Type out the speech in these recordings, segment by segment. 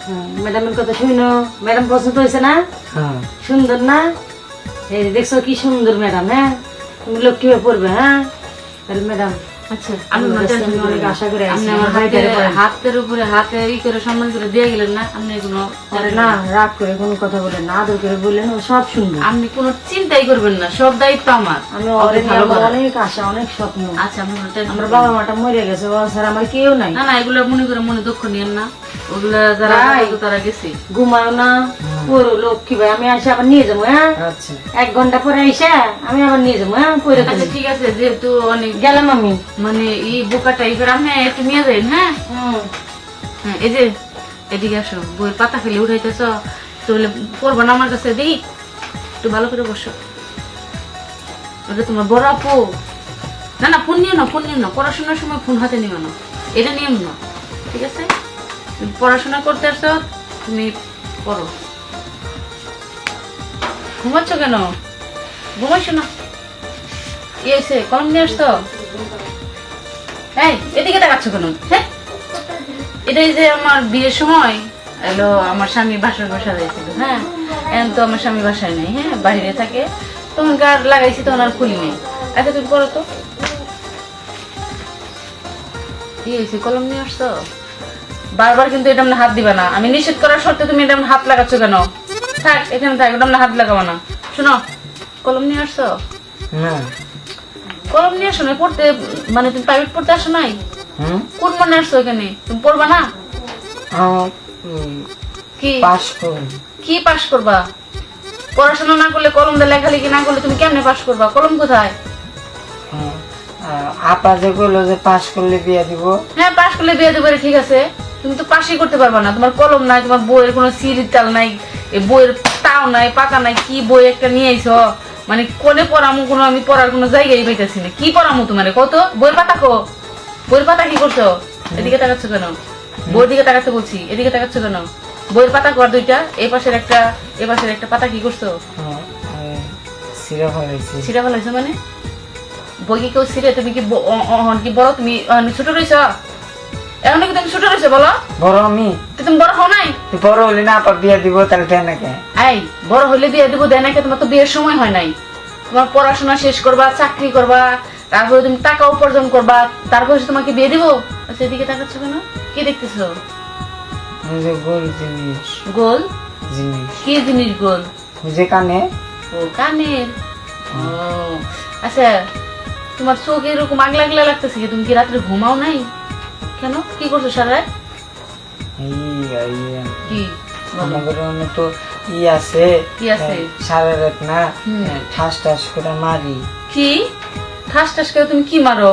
হ্যাঁ, ম্যাডামের কথা শুনো। ম্যাডাম পছন্দ হয়েছে না? হ্যাঁ। সুন্দর না? এই দেখছ কি সুন্দর ম্যাডাম হ্যাঁ? তুমি লোক কীভাবে পড়বে হ্যাঁ? তাহলে ম্যাডাম আমি অনেক আশা করে আপনি আমার আমার হাতের হাতের উপরে। হাতে ই করে সম্মান করে দিয়ে গেলেন না আপনি কোনো না রাগ করে কোনো কথা বলে না আদর করে বললেন ও সব শুনবে আপনি কোনো চিন্তাই করবেন না সব দায়িত্ব আমার। আমি অনেক আশা অনেক স্বপ্ন। আচ্ছা আমার বাবা মাটা মরে গেছে ও স্যার আমার কেউ নাই। না না এগুলো মনে করে মনে দুঃখ নিয়েন না। ওগুলা যারা তারা গেছে। ঘুমাও না। পুরো লক্ষ্মী ভাই আমি আসে আবার নিয়ে যাব হ্যাঁ? আচ্ছা। এক ঘণ্টা পরে আইসা আমি আবার নিয়ে যাব হ্যাঁ? পরে আচ্ছা ঠিক আছে যেহেতু অনেক গেলাম আমি। মানে এই বোকা টাইপের আপনি একটু নিয়ে যাই হ্যাঁ? হ্যাঁ, এই যে এদিকে আসো বইয়ের পাতা ফেলে উঠাইতেছ তাহলে পড়ব না আমার কাছে দেখি একটু ভালো করে বসো। ওটা তোমার বড় আপু। না না ফোন নিও না ফোন নিও না পড়াশোনার সময় ফোন হাতে নিও না। এটা নিয়ম না ঠিক আছে? পড়াশোনা করতে আসছো তুমি পড়ো। ঘুমাচ্ছ কেন? ঘুমাইছো না। ইয়েছে কলম নিয়ে আসতো? এই, এদিকে দেখাচ্ছ কেন? হ্যাঁ? এটাই যে আমার বিয়ের সময়, এলো আমার স্বামী বাসার বাসা দিয়েছিল হ্যাঁ? এখন তো আমার স্বামী বাসায় নেই হ্যাঁ? বাইরে থাকে। তখনকার লাগাইছি, তখন আর খুলি নেই। আচ্ছা তুমি করো তো। কি কলম নিয়ে আসছো বারবার কিন্তু এটা হাত দিবা না। আমি নিষেধ করার সত্ত্বেও তুমি এটা হাত লাগাচ্ছ কেন? থাক এখানে থাক হাত লাগাবো না। শোনো কলম নিয়ে আসছো? না। কলম নিয়ে আসো না পড়তে মানে তুমি প্রাইভেট পড়তে আসো নাই? কোন মনে আসছো এখানে? তুমি পড়বা না? কি? পাস কি পাস করবা? পড়াশোনা না করলে কলম দিয়ে লেখালেখি না করলে তুমি কেমনে পাস করবা? কলম কোথায়? আপা যে বলল যে পাস করলে বিয়ে দিব। হ্যাঁ পাস করলে বিয়ে দেবে ঠিক আছে। তুমি তো পাশই করতে পারবা না। তোমার কলম নাই তোমার বইয়ের কোনো সিরিজ তাল নাই। এই বইয়ের তাও নাই পাতা নাই কি বই একটা নিয়ে আইছো? মানে কোনে পড়ামু কোনো আমি পড়ার কোনো জায়গায় পাইতেছি না। কি পড়ামু তোমার? কত বইয়ের পাতা কো বইয়ের পাতা কি করছ? এদিকে তাকাচ্ছ কেন? বইয়ের দিকে তাকাতে বলছি এদিকে তাকাচ্ছ কেন? বইয়ের পাতা কর দুইটা এই পাশের একটা এই পাশের একটা পাতা কি করছ? হ্যাঁ, সিরা ফেলাইছি। ভালো হয়েছে মানে? বই কি কেউ সিরে তুমি কি অহন কি বড়? তুমি ছোট রয়েছ এখন কি তুমি ছোট রয়েছে বলো? বড় আমি। তুমি বড় হও নাই? বড় হলে না আপা বিয়ে দিব তাহলে দেয় নাকি? এই বড় হইলে বিয়ে দিব দেয় নাকি? তোমার তো বিয়ের সময় হয় নাই। তোমার পড়াশোনা শেষ করবা চাকরি করবা তারপরে তুমি টাকা উপার্জন করবা তারপরে তোমাকে বিয়ে দিব? আচ্ছা তাকাচ্ছ কেন? কি দেখতেছো? গোল জিনিস। গোল? জিনিস। কি জিনিস গোল? যে কানে। ও কানের? ও আচ্ছা তোমার চোখ এরকম আগলা আগলা লাগতেছে কি? তুমি কি রাত্রে ঘুমাও নাই? কেন? কি করছ সারা রাত? এই এই কি বলো তো ই আছে। কি আছে? সারা রাত না? ঠাস ঠাস করে মারি। কি? ঠাস ঠাস করে তুমি কি মারো?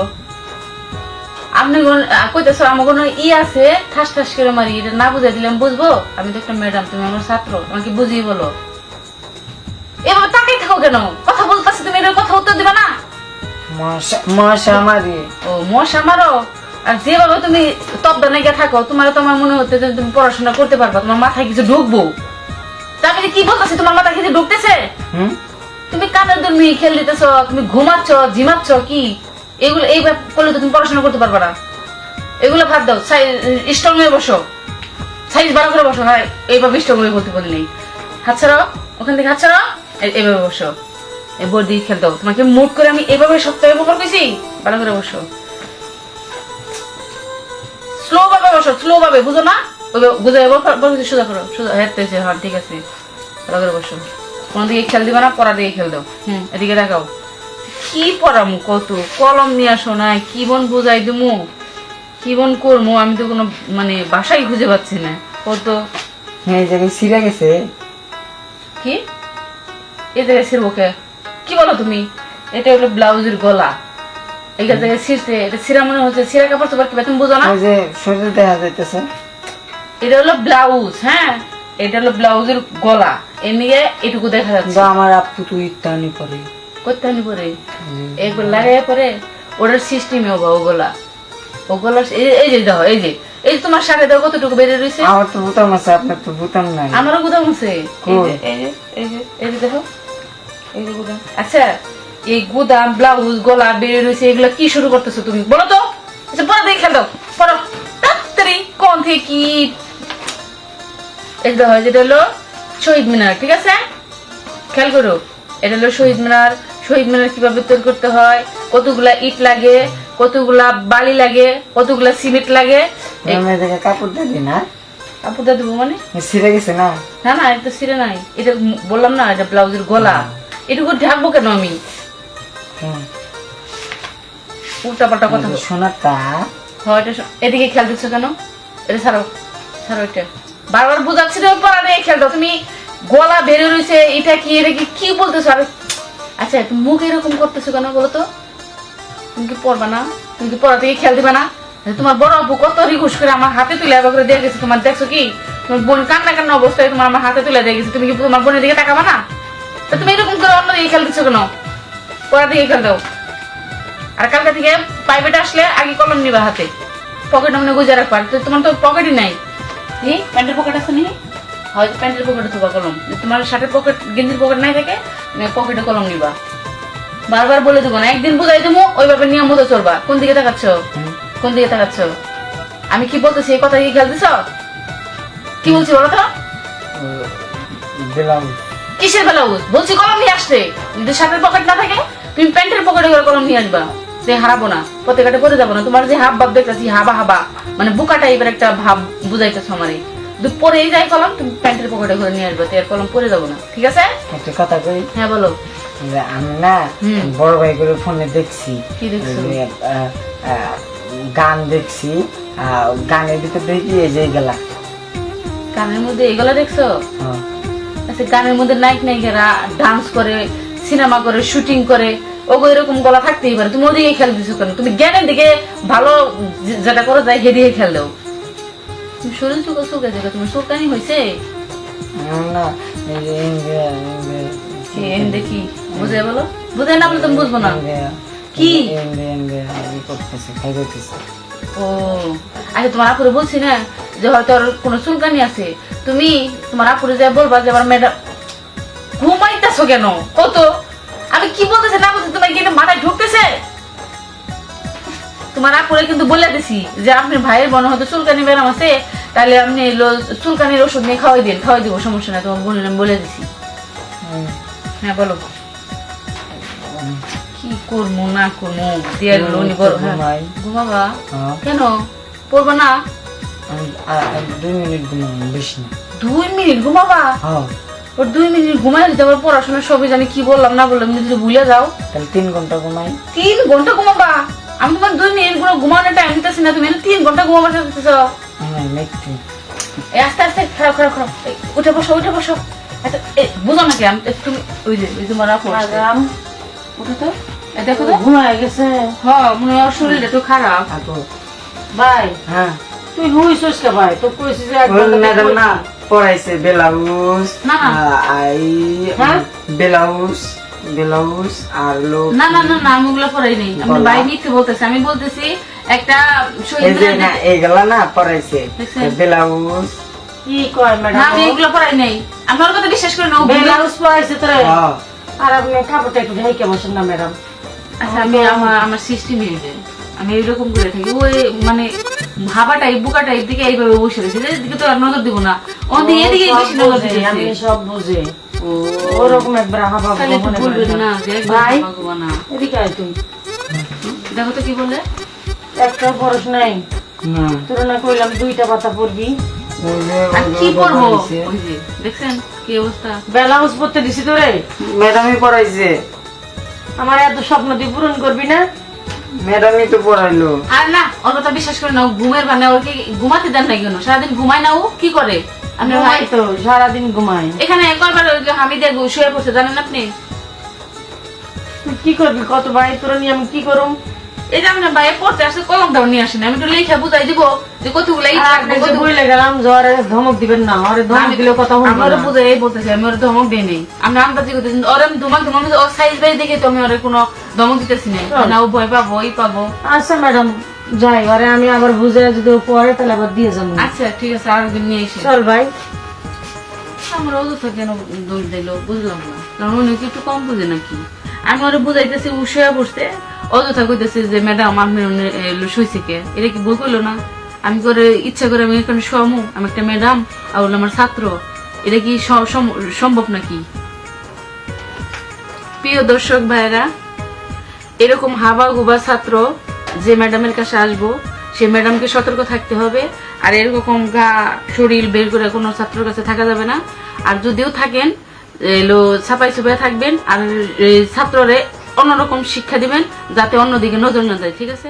আপনি কইতেছো আমার কোনো ই আছে ঠাস ঠাস করে মারি এটা না বুঝাই দিলে আমি বুঝব? আমি তো একটা ম্যাডাম তুমি আমার ছাত্র আমাকে বুঝিয়ে বলো। এভাবে তাকাই থাকো কেন? কথা বলতেছি তুমি এর কথা উত্তর দিবা না? মশা মশা মারি। ও মশা মারো? আর যেভাবে তুমি তব্দা নাইকা থাকো তোমার তোমার মনে হতে যে তুমি পড়াশোনা করতে পারবা তোমার মাথায় কিছু ঢুকবো। তা আমি কি বলতেছি তোমার মাথায় কিছু ঢুকতেছে? তুমি কানের তুমি খেল দিতেছ তুমি ঘুমাচ্ছ ঝিমাচ্ছ কি? এগুলো এই করলে তো তুমি পড়াশোনা করতে পারবে না। এগুলো ভাত দাও স্ট্রং হয়ে বসো। সাইজ ভালো করে বসো হ্যাঁ এইভাবে স্ট্রং হয়ে বলতে বলিনি হাত ছাড়াও ওখান থেকে হাত ছাড়াও। এইভাবে বসো। এই বোর্ড দিয়ে খেল দাও। তোমাকে মুড করে আমি এভাবে সপ্তাহে উপকার কইছি ভালো করে বসো। স্লো ভাবে বসো স্লো ভাবে বুঝো না? বুঝে সোজা করো সোজা হ্যাঁ তো হ্যাঁ ঠিক আছে। ভালো করে বসো। কোন দিকে খেল দিবা না পড়া দিকে খেল দাও। হুম। এদিকে দেখাও। কি পড়ামু কত? কলম নিয়ে আসো না কি বন বুঝাই দিমু? কি বন করমু? আমি তো কোনো মানে বাসাই খুঁজে পাচ্ছি না। কত? হ্যাঁ জায়গায় সিরা গেছে। কি? এই জায়গায় ছিড়বকে কি বলো তুমি? এটা হলো ব্লাউজের গলা। এই জায়গায় ছিঁড়ছে এটা ছিঁড়া মনে হচ্ছে ছিঁড়া কাপড় চোপড় কিবা তুমি বুঝো না। ওই যে শরীর দেখা যাইতেছে। এটা হলো ব্লাউজ হ্যাঁ? এটা হলো ব্লাউজের গলা। এমনিকে এটুকু দেখা যাচ্ছে। আমার আপু তুই টানি পরে হলে পরে এগুলো লাগাই পরে ওটার সিস্টেমে ওবা ওগুলা ওগুলা এই- যে দেখো এই যে। এই তোমার শাড়ি দেখো কতটুকু বেড়ে রয়েছে আমার তো বুতাম আছে আপনার তো বুতাম নাই। আমারও গুদাম আছে। এই যে এই যে এই যে দেখো। এই যে গুদাম আচ্ছা এই গুদাম ব্লাউজ গলা বেড়ে রয়েছে এগুলো কি শুরু করতেছো তুমি? বলো তো। আচ্ছা পরে দেখে পড়ো। তাড়াতাড়ি কোন থেকে? কি এটা হয় যেটা হলো শহীদ মিনার ঠিক আছে? খেয়াল করো এটা হলো শহীদ মিনার। শহীদ মিনার কীভাবে তৈরি করতে হয়? কতগুলা ইট লাগে? কতগুলা বালি লাগে? কতগুলা সিমেন্ট লাগে? কাপড় দিবি না। আপুদা দেবো মানে? ছিঁড়ে গেছে না? না না এটা সিরে নাই। এটা বললাম না এটা ব্লাউজের গলা। এটুকু ঢাকবো কেন আমি। উল্টা পাল্টা কথা। হয় এটা এদিকে খেয়াল দিচ্ছ কেন? এটা ছাড়ো ছাড়ো এটা। বারবার বোঝাচ্ছি তুমি খেয়াল তুমি গলা রয়েছে এটা কি এটা কি কি বলতেছো? আর আচ্ছা তুমি মুখ এরকম করতেছো কেন বলো তো? তুমি কি পড়বা না? তুমি কি পড়া থেকে খেয়াল দিবে না? আচ্ছা, তোমার বড় আপু কত রিকোয়েস্ট করে আমার হাতে তুলে এবার করে দিয়ে গেছে। তোমার দেখছ কি? তোমার বোন কান্না কান্না অবস্থায় তোমার আমার হাতে তুলে দিয়ে গেছে। তুমি কি তোমার বোনের দিকে তাকাবা না? তো তুমি এরকম করে অন্য দিকে খেয়াল দিচ্ছ কেন? পড়া খেয়াল দাও। আর কালকে থেকে প্রাইভেট আসলে আগে কলম নিবা হাতে। পকেট মনে গুজে রাখবা। তো তোমার তো পকেটই নাই। নি প্যান্টের পকেট আছে নি? হয়তো প্যান্টের পকেটে থবা কলম। তোমার শার্টের পকেট গেঞ্জির পকেট নাই থাকে পকেটে কলম নিবা। বারবার বলে দেবো না একদিন বুঝাই দেবো ওইভাবে নিয়ম মতো চলবা। কোন দিকে তাকাচ্ছ? কোন দিকে তাকাচ্ছ? আমি কি বলতেছি এই কথা কি খেয়াল দিছ? কি বলছি বলো তো? কিসের ব্লাউজ বলছি কলম নিয়ে আসতে। যদি শার্টের পকেট না থাকে তুমি প্যান্টের পকেটে করে কলম নিয়ে আসবা সে হারাবো না পতাকাটা পরে যাব না তোমার যে হাব ভাব দেখতেছি হাবা হাবা মানে বুকা টাইপের একটা ভাব বুঝাইতেছ আমারে। পরেই যায় কলম তুমি প্যান্টের পকেটে করে নিয়ে আসবে এর কলম পরে যাব না ঠিক আছে? একটা কথা কই? হ্যাঁ বলো। আমি না বড় ভাই করে ফোনে দেখছি। কি দেখছ? গান দেখছি গানের ভিতর দেখি এই যে গেলা গানের মধ্যে এগুলো দেখছ? হ্যাঁ। আচ্ছা গানের মধ্যে নায়ক নায়িকারা ডান্স করে সিনেমা করে শুটিং করে ওগো এরকম গলা থাকতেই পারে। তুমি ওদিকে খেয়াল দিছো কেন? তুমি জ্ঞানের দিকে ভালো যেটা করো যায় খেয়াল দাও। তুমি শরীর চোখ চোখে দেখো তোমার চোখটানি হয়েছে না দেখি বুঝে বলো? বুঝে না বলে তুমি বুঝব না। কি? করতেছে ও আচ্ছা তোমার আপুরে বলছি না যে হয়তো কোনো চুলকানি আছে। তুমি তোমার আপুরে যা বলবা যে আমার ম্যাডাম ঘুমাইতেছো কেন? কত কি বলতেছে না বলতে তোমার কিন্তু মাথায় ঢুকতেছে? তোমার আপুরে কিন্তু বলে দিছি যে আপনি ভাইয়ের বোন হয়তো চুলকানি ব্যারাম আছে তাহলে আপনি চুলকানির ওষুধ নিয়ে খাওয়াই দিন খাওয়াই দিব সমস্যা নাই তোমার বোনের আমি বলে দিছি। হ্যাঁ বলো। কি করব না করব? দিয়ে লোনি বড় হ্যাঁ। ঘুমাবা? হ্যাঁ। কেন? পড়বা না? দুই মিনিট ঘুমাবো বেশি না। দুই মিনিট ঘুমাবা? হ্যাঁ। ওর দুই মিনিট ঘুমাই দিতে আমার পড়াশোনা সবই জানি কি বললাম না বললাম যদি ভুলে যাও। তাহলে তিন ঘণ্টা ঘুমাই। তিন ঘণ্টা ঘুমাবা? আমি তোমার দুই মিনিট কোনো ঘুমানোর টাইম দিতেছি না তুমি তিন ঘণ্টা ঘুমাবার চাইতেছ হ্যাঁ আস্তে আস্তে খারাপ খারাপ খারাপ। উঠে বসো উঠে বসো। আচ্ছা, বুঝো নাকি আমি তুমি ওই যে ওই তোমার উঠো তো। দেখো তো। ঘুমায় গেছে। হ্যাঁ মনে হয় ওর শরীরটা একটু খারাপ। ভাই হ্যাঁ। তুই হুইছিস কে ভাই? তো কইছিস যে এক ওই ঘণ্টা ম্যাডাম দেখব। না। পড়াইছে ব্লাউজ। আই হ্যাঁ? ব্লাউজ ব্লাউজ আর লোক না না না না আমি ওগুলো পড়াই নেই। আমি ভাই মিথ্যে বলতেছি আমি বলতেছি একটা শহীদ এই যে মিনার না এইগুলা না পড়াইছে ব্লাউজ কি কয় ম্যাডাম আমি এগুলো পড়াই নাই। আমি কথা বিশ্বাস করি না ব্লাউজ পরাইছে তোরে? হ্যাঁ আর আপনি কাপড়টা একটু ঢেকে বসেন না ম্যাডাম আচ্ছা আমি আমার আমার সিস্টেম হয়েছে আমি এইরকম করে থাকি। ওই মানে হাবা টাইপ বুকা টাইপ দিকে এইভাবে বসে রয়েছে এদিকে তো আর নজর দিব না। ওদিকে এদিকে বেশি নজর দিতেছে আমি সব বুঝে। ওরকম একবার হাবা তাহলে একটু বলবেন না যে ভাই ভগবান এদিকে আয় তুই দেখো তো কি বলে। একটা নাই। না। তোর না কইলাম দুইটা পাতা আর কি ওগুলো ওই যে দেখছেন কি অবস্থা? ব্লাউজ পরতে দিছি তোরে। ম্যাডামই পড়াইছে। আমার এত স্বপ্ন তুই পূরণ করবি না? ম্যাডামই তো পড়াইলো। আর না ওর কথা বিশ্বাস করে না ঘুমের ভানে ওকে ঘুমাতে দেন না কেন? সারাদিন ঘুমায় না ও? কি করে? আমি ভাই? তো সারাদিন ঘুমায়। এখানে একবার ওই যে হামিদে শুয়ে পড়ছে জানেন আপনি? কি করবি কত ভাই তোর নিয়ে আমি কি করুম? এই যে আপনার ভাই পড়তে আসছে কলম দাও নিয়ে আসেন আমি একটু লেখা বুঝাই দিব যে কতগুলো ইট লাগবে আপনি বইলে গেলাম জ্বরে ধমক দিবেন না। আরে ধমক দিলে কথা শুনব আমার না। বলতেছি আমি ওর ধমক দিই নেই। আমি আন্দাজি করতেছি ওর আমি ধমক ধমক ওর সাইজ বাই দেখে তো আমি ওর কোনো ধমক দিতেছি না। না ও ভয় পাবো ওই পাবো। আচ্ছা ম্যাডাম যাই আরে আমি আবার বুঝে যদি পরে তাহলে আবার দিয়ে যাব। আচ্ছা ঠিক আছে আর একদিন নিয়ে এসে চল ভাই। আমার অযথা কেন দোষ দিল বুঝলাম না। কারণ উনি একটু কম বুঝে নাকি? আমি ওরা বুঝাইতেছি উষয়া বসতে অযথা কইতেছে যে ম্যাডাম আপনি শুইছে কে এটা কি বই করল না? আমি করে ইচ্ছা করে আমি এখানে শোয়ামু। আমি একটা ম্যাডাম আর হলো আমার ছাত্র। এটা কি সম্ভব নাকি? প্রিয় দর্শক ভাইরা এরকম হাবা গুবা ছাত্র যে ম্যাডামের কাছে আসব, সে ম্যাডামকে সতর্ক থাকতে হবে। আর এরকম গা শরীর বের করে কোনো ছাত্রের কাছে থাকা যাবে না। আর যদিও থাকেন এলো ছাপাই ছুপাই থাকবেন। আর ছাত্ররে অন্যরকম শিক্ষা দিবেন যাতে অন্যদিকে নজর না যায় ঠিক আছে?